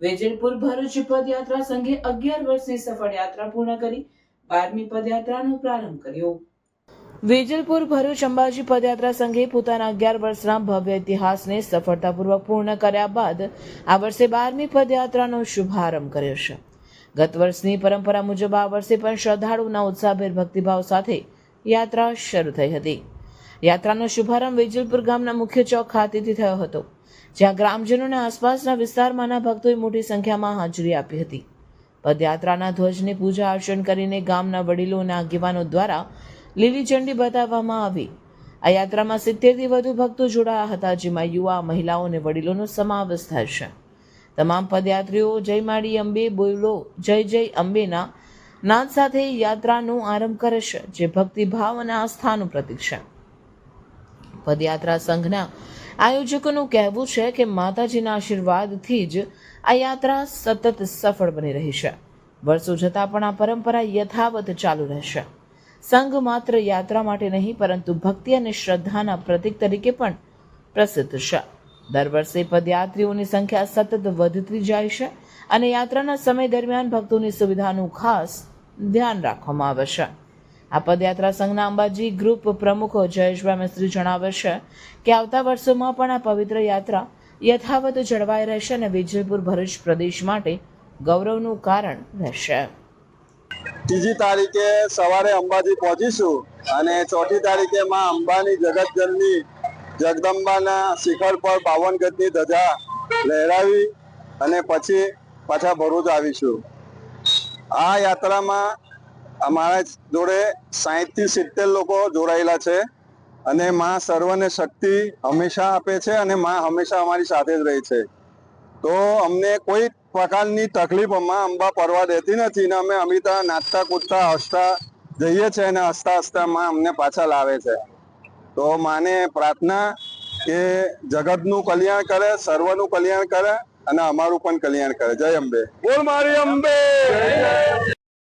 વેજલપુર ભરૂચ પદયાત્રા સંઘે અગિયાર વર્ષની સફળ યાત્રા પૂર્ણ કરી બારમી પદયાત્રાનો પ્રારંભ કર્યો. વેજલપુર ભરૂચ અંબાજી પદયાત્રા સંઘે પોતાના અગિયાર વર્ષના ભવ્ય ઇતિહાસને સફળતાપૂર્વક પૂર્ણ કર્યા બાદ આ વર્ષે બારમી પદયાત્રાનો શુભારંભ કર્યો છે. ગત વર્ષની પરંપરા મુજબ આ વર્ષે પણ શ્રદ્ધાળુના ઉત્સાહભેર ભક્તિભાવ સાથે યાત્રા શરૂ થઈ હતી. યાત્રાનો શુભારંભ વેજલપુર ગામના મુખ્ય ચોક ખાતેથી થયો હતો, જ્યાં ગ્રામજનોને આસપાસના વિસ્તારમાંના ભક્તોએ મોટી સંખ્યામાં હાજરી આપી હતી. પદયાત્રાના ધ્વજને પૂજા અર્ચન કરીને ગામના વડીલો અને આગેવાનો દ્વારા લીલી ઝંડી બતાવવામાં આવી. આ યાત્રામાં સિત્તેરથી વધુ ભક્તો જોડાયા હતા, જેમાં યુવા, મહિલાઓ અને વડીલોનો સમાવેશ થાય છે. તમામ પદયાત્રીઓ જય માડી અંબે બોલો, જય જય અંબેના નાદ સાથે યાત્રાનો આરંભ કરે છે, જે ભક્તિભાવ અને આસ્થાનું પ્રતીક છે. પદયાત્રા સંઘના આયોજકોનું કહેવું છે કે માતાજીના આશીર્વાદથી જ આ યાત્રા સતત સફળ બની રહી છે. વર્ષો જતાં પણ આ પરંપરા યથાવત ચાલુ રહેશે. સંઘ માત્ર યાત્રા માટે નહીં, પરંતુ ભક્તિ અને શ્રદ્ધાના પ્રતીક તરીકે પણ પ્રસિદ્ધ છે. દર વર્ષે પદયાત્રીઓની સંખ્યા સતત વધતી જાય છે અને યાત્રાના સમય દરમિયાન ભક્તોની સુવિધાનું ખાસ ધ્યાન રાખવામાં આવે છે. આ પદયાત્રા સંઘના અંબાજી ગ્રુપ પ્રમુખ જયેશભાઈ મિસ્ત્રી જણાવે છે કે આવતા વર્ષોમાં પણ આ પવિત્ર યાત્રા યથાવત જળવાઈ રહેશે અને વિજયપુર ભરૂચ પ્રદેશ માટે ગૌરવનું કારણ રહેશે. ત્રીજી તારીખે સવારે અંબાજી પહોંચીશું અને ચોથી તારીખે માં અંબાની જગતજનની જગદંબાના શિખર પર બાવન ગજની ધજા લહેરાવી અને પછી પાછા ભરૂચ આવીશું. આ યાત્રામાં અમારા જોડે સાહીઠથી સિત્તેર લોકો જોડાયેલા છે અને માં સર્વને શક્તિ હંમેશા આપે છે અને માં હંમેશા અમારી સાથે જ રહી છે. તો અમને કોઈ પ્રકારની તકલીફમાં અંબા પડવા દેતી નથી ને અમે અમિતા, નાચતા, કૂદતા, હસતા જઈએ છીએ અને હસતા હસતા માં અમને પાછા લાવે છે. તો માને પ્રાર્થના કે જગતનું કલ્યાણ કરે, સર્વનું કલ્યાણ કરે અને અમારું પણ કલ્યાણ કરે. જય અંબે. બોલ મારી અંબે.